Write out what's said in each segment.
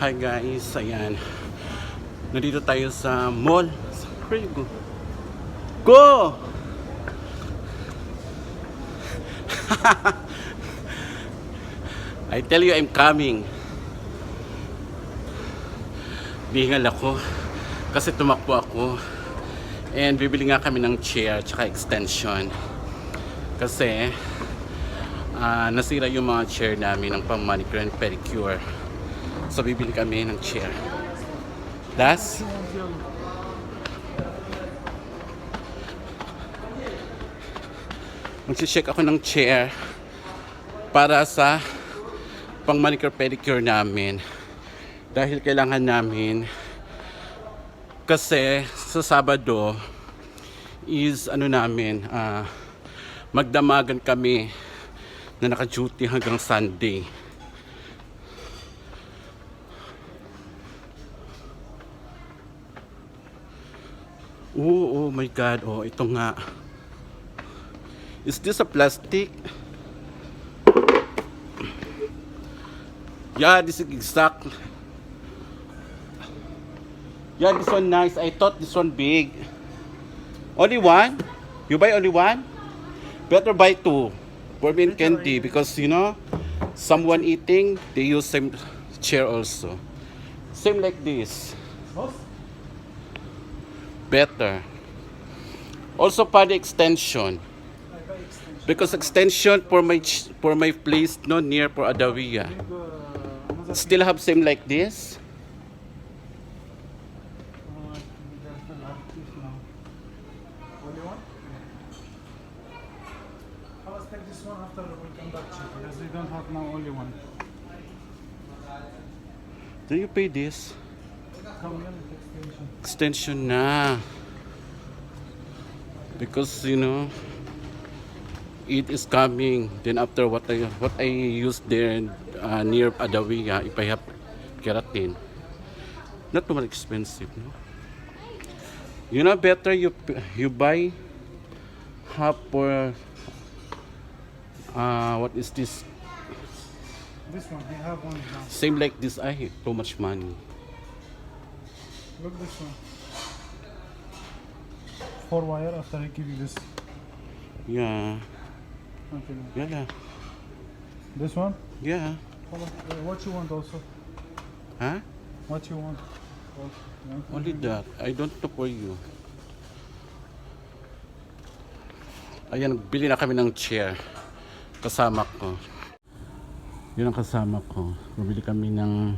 Hi guys, ayan. Nandito tayo sa mall. Where you go? Go! I tell you I'm coming. Bingal ako kasi tumakbo ako. And bibili nga kami ng chair tsaka extension. Kasi ah, nasira yung mga chair namin ng pang manicure and pedicure. So bibili kami ng chair. Das? Magsishake ako ng chair para sa pang manicure pedicure namin. Dahil kailangan namin kasi sa Sabado is ano namin ah magdamagan kami na naka-duty hanggang Sunday. Oo, oh my God. Oh, ito nga. Is this a plastic? Yeah, this is exact. Yeah, this one nice. I thought this one big. Only one? You buy only one? Better buy two. For me and Candy because you know, someone eating, they use same chair also. Same like this. Better. Also para the extension. Because extension for my ch- for my place no near for Adawiya. Still have same like this. Only one? I was take this one after we come back check because we don't have now only one. Do you pay this? Extension. Na. Because you know it is coming. Then after what I what I used there uh, near Adawiya, if I have keratin, not too much expensive, no. You know better you you buy half for uh what is this This one, we have one now. same like this I have too much money Look this one. Four wire after I give you this. yeah Okay. yeah yeah This one? yeah Hold on. Uh, What you want also? huh What you want? Yeah. Only that. I don't know for you. Ayan, bili na kami ng chair. Kasama ko. Yun ang kasama ko. Bumili kami ng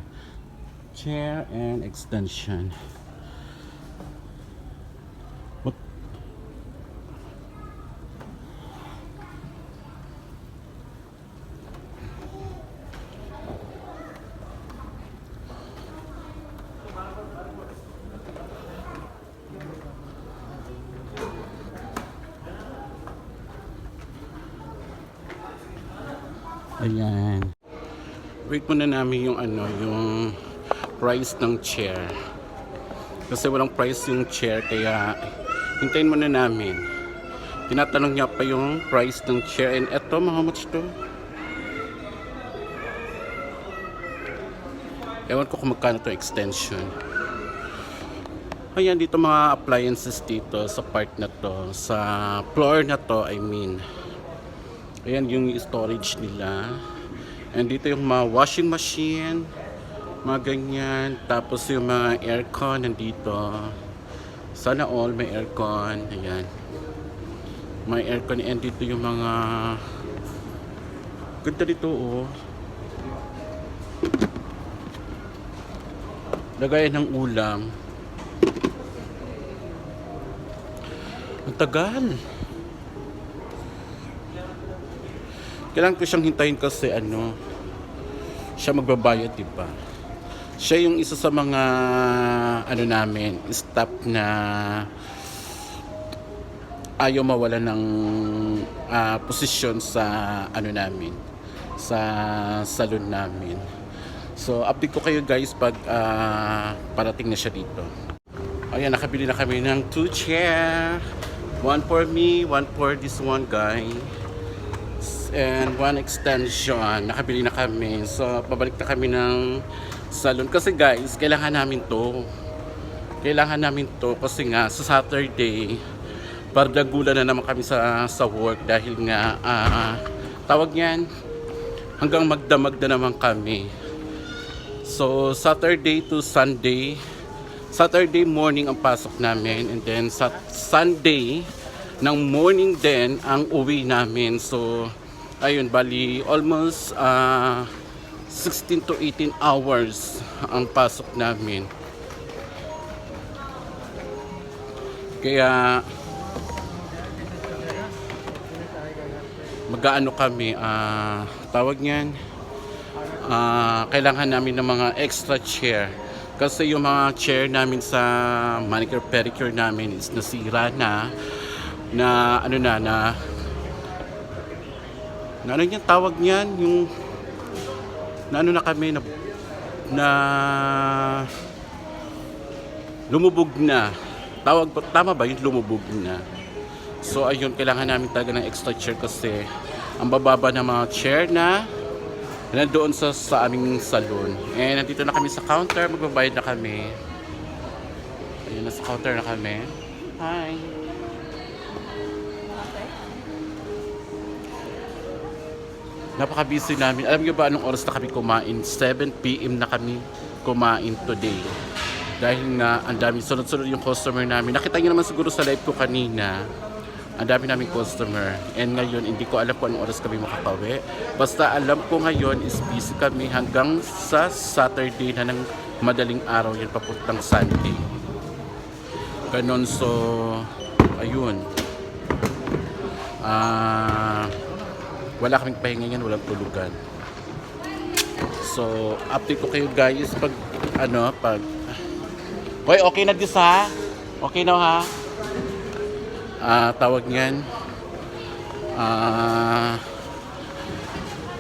chair and extension. What? Ayan. Wait muna namin yung ano, yung price ng chair. Kasi walang price yung chair kaya hintayin muna namin. Tinatanong niya pa yung price ng chair and eto mga much to. Ewan ko kung magkano to extension. Ayan dito mga appliances dito sa part na to. Sa floor na to I mean. Ayan yung storage nila. And dito yung mga washing machine, mga ganyan. Tapos yung mga aircon nandito. Sana all may aircon. Ayan. May aircon and dito yung mga ganda dito oh. Lagayan ng ulam. Ang tagal. Kailangan ko siyang hintayin kasi ano, siya magbabayad, di ba? Siya yung isa sa mga ano namin, staff na ayaw mawala ng ah, posisyon sa ano namin, sa salon namin. So, update ko kayo guys pag ah, parating na siya dito. Ayan, nakabili na kami ng two chair. One for me, one for this one guy and one extension. Nakabili na kami. So, pabalik na kami ng salon. Kasi guys, kailangan namin to. Kailangan namin to kasi nga sa Saturday, bardagulan na naman kami sa, sa work dahil nga, ah, tawag niyan, hanggang magdamag na naman kami. So, Saturday to Sunday, Saturday morning ang pasok namin and then sa Sunday ng morning din ang uwi namin. So, ayun, bali almost ah, 16 to 18 hours ang pasok namin. Kaya mag-aano kami, ah, tawag niyan, ah, kailangan namin ng mga extra chair. Kasi yung mga chair namin sa manicure pedicure namin is nasira na na ano na na na ano yung tawag niyan yung na na kami na na lumubog na tawag tama ba yung lumubog na so ayun kailangan namin talaga ng extra chair kasi ang bababa ng mga chair na nandoon sa, sa aming salon. And nandito na kami sa counter, magbabayad na kami. Ayun, nasa counter na kami. Hi! Napaka-busy namin. Alam niyo ba anong oras na kami kumain? 7pm na kami kumain today. Dahil nga, ang dami, sunod-sunod yung customer namin. Nakita niyo naman siguro sa live ko kanina. Ang dami namin customer. And ngayon, hindi ko alam kung anong oras kami makakawi. Basta alam ko ngayon is busy kami hanggang sa Saturday na ng madaling araw yan papuntang Sunday. Ganon, so, ayun. Ah, wala kaming pahinga yan, walang tulugan. So, update ko kayo guys pag, ano, pag, Hoy, okay na dis ha? Okay na ha? Ah, tawag niyan. Ah,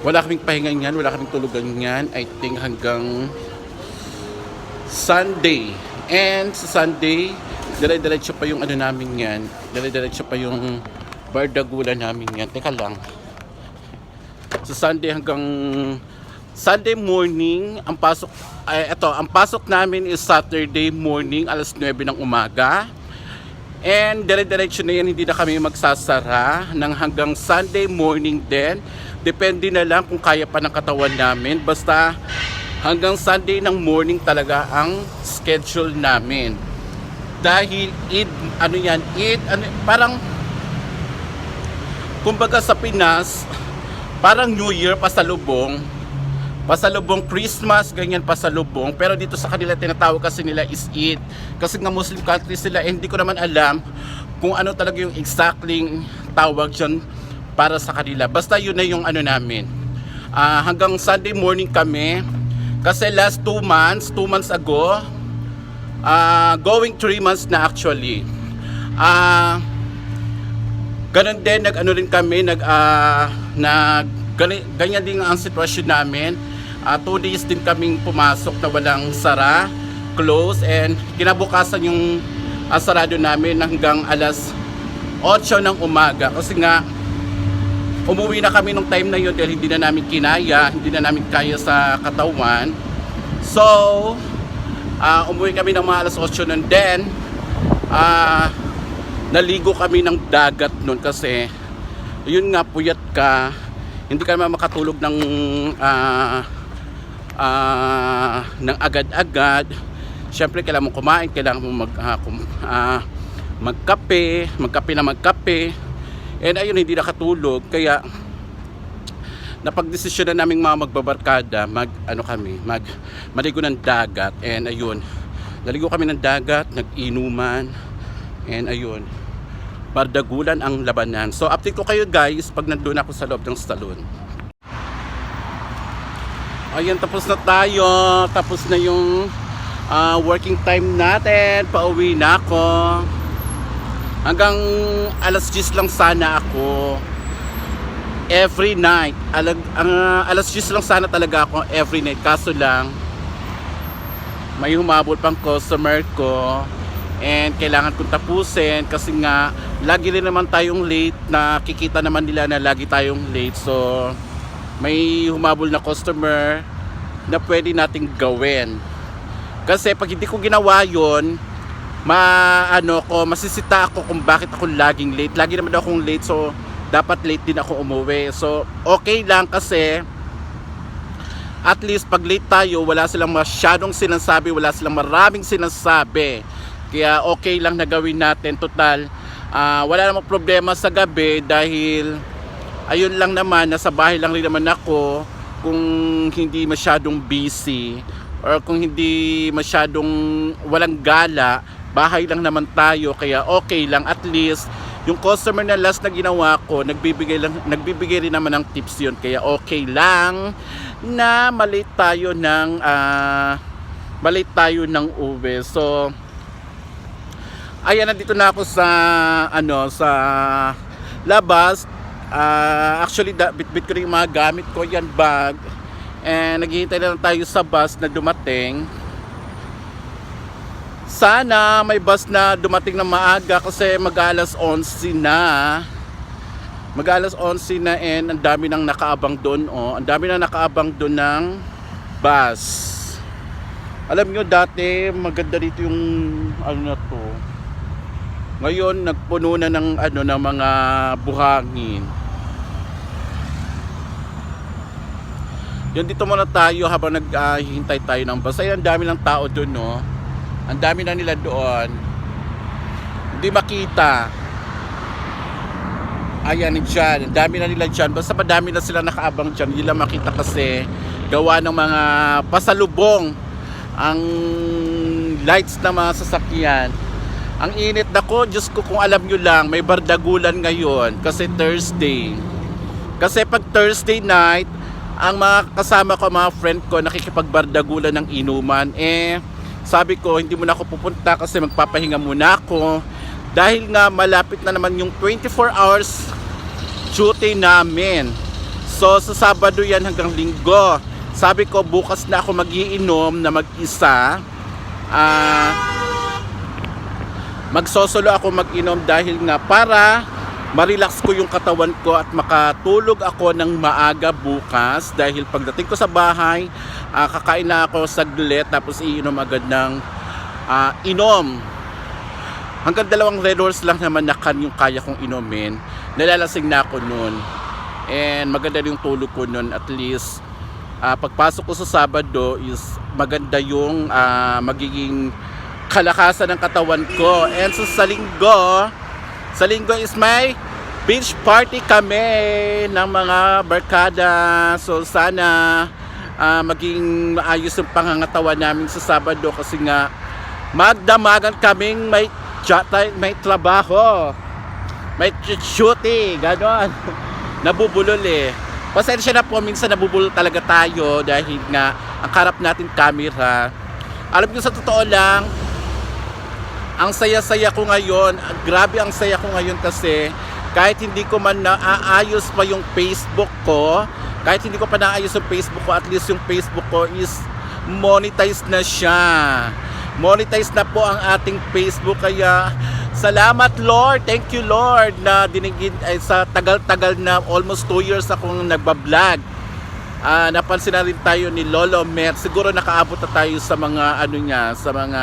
wala kaming pahinga niyan, wala kaming tulugan niyan. I think hanggang Sunday. And sa Sunday, dire-diretso pa yung ano namin yan. Dire-diretso pa yung bardagulan namin yan. Teka lang. Sa Sunday hanggang Sunday morning, ang pasok ay ito, ang pasok namin is Saturday morning alas 9 ng umaga. And dire-diretso na yan, hindi na kami magsasara ng hanggang Sunday morning din. Depende na lang kung kaya pa ng katawan namin. Basta hanggang Sunday ng morning talaga ang schedule namin. Dahil Eid, ano yan, Eid, ano, parang, kumbaga sa Pinas, parang New Year pasalubong, pasalubong Christmas, ganyan pasalubong. Pero dito sa kanila tinatawag kasi nila is Eid. Kasi nga Muslim countries sila, eh, hindi ko naman alam kung ano talaga yung exactly tawag dyan para sa kanila. Basta yun na yung ano namin. Ah, hanggang Sunday morning kami. Kasi last two months, two months ago, ah, going three months na actually. Ah, Ganon din, nag-ano rin kami, nag, ah, nag, ganyan din ang sitwasyon namin. Ah, two days din kaming pumasok na walang sara, close, and kinabukasan yung ah, sarado namin hanggang alas 8 ng umaga. Kasi nga, umuwi na kami nung time na yun dahil hindi na namin kinaya, hindi na namin kaya sa katawan. So, ah, umuwi kami ng mga alas 8 nun. Then, ah, naligo kami ng dagat noon kasi yun nga puyat ka. Hindi ka naman makatulog ng ah, ah, ng agad-agad. Syempre kailangan mo kumain kailangan mo mag, ah, kum- ah, magkape magkape na magkape. And ayun hindi nakatulog. Kaya napagdesisyon na naming mga magbabarkada mag ano kami mag maligo ng dagat. And ayun naligo kami ng dagat nag-inuman. And ayun bardagulan ang labanan. So update ko kayo guys pag nandun ako sa loob ng salon. Ayan, tapos na tayo. Tapos na yung ah, working time natin. Pauwi na ako. Hanggang alas 10 lang sana ako. Every night. Alag, ang, alas 10 lang sana talaga ako every night. Kaso lang, may humabol pang customer ko and kailangan kong tapusin kasi nga lagi rin naman tayong late nakikita naman nila na lagi tayong late so may humabol na customer na pwede nating gawin. Kasi pag hindi ko ginawa yon ma ano ko masisita ako kung bakit ako laging late. Lagi naman akong late so dapat late din ako umuwi. So okay lang kasi at least pag late tayo, wala silang masyadong sinasabi, wala silang maraming sinasabi. Kaya okay lang na gawin natin. Total, ah, wala namang problema sa gabi dahil ayun lang naman, nasa bahay lang rin naman ako kung hindi masyadong busy or kung hindi masyadong walang gala, bahay lang naman tayo kaya okay lang at least yung customer na last na ginawa ko nagbibigay lang nagbibigay rin naman ng tips yun kaya okay lang na malate tayo ng ah malate tayo ng uwi. So ayan nandito na ako sa ano sa labas. Ah, actually da, bitbit ko rin yung mga gamit ko yan bag. And naghihintay na lang tayo sa bus na dumating. Sana may bus na dumating na maaga kasi mag-alas 11 na. Mag-alas 11 na and ang dami nang nakaabang doon oh. ang dami nang nakaabang doon ng bus. Alam nyo dati maganda dito yung ano na to ngayon nagpuno na ng ano ng mga buhangin. Yun dito muna tayo habang naghihintay tayo ng bus. Ay ang dami ng tao doon no? Ang dami na nila doon. Hindi makita. Ayan dyan. Ang dami na nila dyan. Basta madami na sila nakaabang dyan hindi lang makita kasi gawa ng mga pasalubong ang lights ng mga sasakyan ang init na ko Diyos ko kung alam nyo lang may bardagulan ngayon kasi Thursday. Kasi pag Thursday night ang mga kasama ko mga friend ko nakikipagbardagulan ng inuman. Eh sabi ko hindi muna ako pupunta kasi magpapahinga muna ako. Dahil nga malapit na naman yung 24 hours duty namin. So sa Sabado yan hanggang Linggo. Sabi ko bukas na ako magiinom na mag-isa. Ah magsosolo ako mag-inom dahil nga para marilax ko yung katawan ko at makatulog ako ng maaga bukas. Dahil pagdating ko sa bahay ah, kakain na ako saglit tapos iinom agad ng ah, inom. Hanggang dalawang red horse lang naman na kan yung kaya kong inumin. Nalalasing na ako noon and maganda yung tulog ko noon at least ah, pagpasok ko sa Sabado is maganda yung ah, magiging kalakasan ng katawan ko and so sa linggo sa linggo is may beach party kami ng mga barkada. So sana ah, maging maayos yung pangangatawan namin sa Sabado kasi nga magdamagan kaming may tay- may trabaho. May shooting, ganon. Nabubulol eh. Pasensya na po, minsan nabubulol talaga tayo dahil nga ang karap natin camera. Alam niyo sa totoo lang, ang saya-saya ko ngayon, grabe ang saya ko ngayon kasi kahit hindi ko man naaayos pa yung Facebook ko, kahit hindi ko pa naayos yung Facebook ko, at least yung Facebook ko is monetized na siya. Monetized na po ang ating Facebook kaya salamat Lord, thank you Lord na dinigin ay sa tagal-tagal na almost 2 years akong nagbablog. Ah, napansin na rin tayo ni Lolo Mer. Siguro nakaabot na tayo sa mga ano niya, sa mga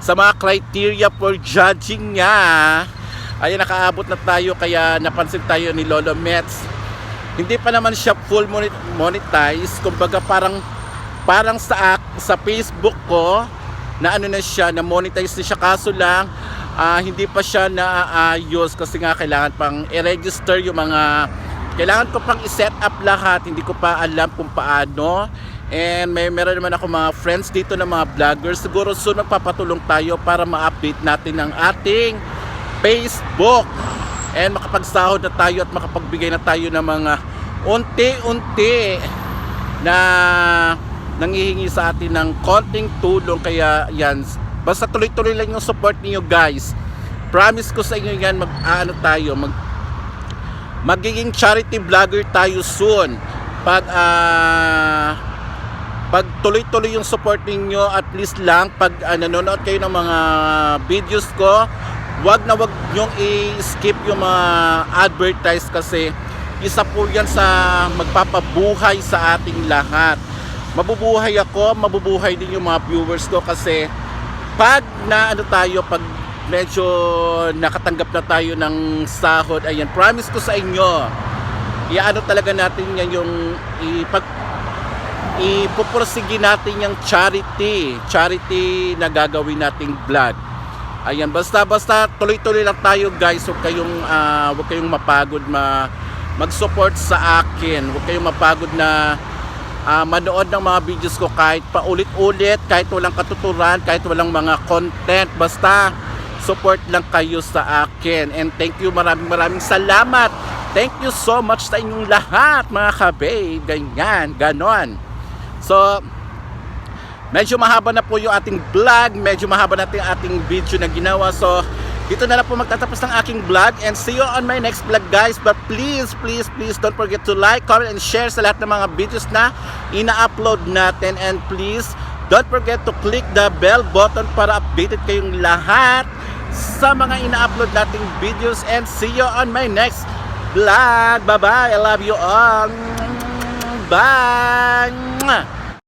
sa mga criteria for judging niya. Ay nakaabot na tayo kaya napansin tayo ni Lolo Mets. Hindi pa naman siya full monet- monetize, kumbaga parang parang sa sa Facebook ko na ano na siya, na monetize na siya kaso lang ah, hindi pa siya naaayos kasi nga kailangan pang i-register yung mga kailangan ko pang i-set up lahat, hindi ko pa alam kung paano. And may meron naman ako mga friends dito na mga vloggers. Siguro soon magpapatulong tayo para ma-update natin ang ating Facebook. And makapagsahod na tayo at makapagbigay na tayo ng mga unti-unti na nangihingi sa atin ng konting tulong. Kaya yan, basta tuloy-tuloy lang yung support niyo guys. Promise ko sa inyo yan, mag, ano tayo, mag, magiging charity vlogger tayo soon. Pag ah pag tuloy-tuloy yung support ninyo at least lang pag ah, nanonood kayo ng mga videos ko wag na wag nyong i-skip yung mga advertise kasi isa po yan sa magpapabuhay sa ating lahat. Mabubuhay ako, mabubuhay din yung mga viewers ko kasi pag na ano tayo, pag medyo nakatanggap na tayo ng sahod, ayan, promise ko sa inyo, iaano talaga natin yan yung ipag ipupursige natin yung charity charity na gagawin nating vlog. Ayan basta basta tuloy-tuloy lang tayo guys. Huwag kayong ah, huwag kayong mapagod ma mag-support sa akin. Huwag kayong mapagod na ah, manood ng mga videos ko kahit paulit-ulit kahit walang katuturan kahit walang mga content. Basta support lang kayo sa akin. And thank you maraming maraming salamat. Thank you so much sa inyong lahat mga kababe. Ganyan ganon So, medyo mahaba na po yung ating vlog, medyo mahaba na yung ating video na ginawa. So, dito na lang po magtatapos ng aking vlog and see you on my next vlog guys. But please, please, please don't forget to like, comment, and share sa lahat ng mga videos na ina-upload natin. And please, don't forget to click the bell button para updated kayong lahat sa mga ina-upload nating videos. And see you on my next vlog. Bye-bye. I love you all. Bye.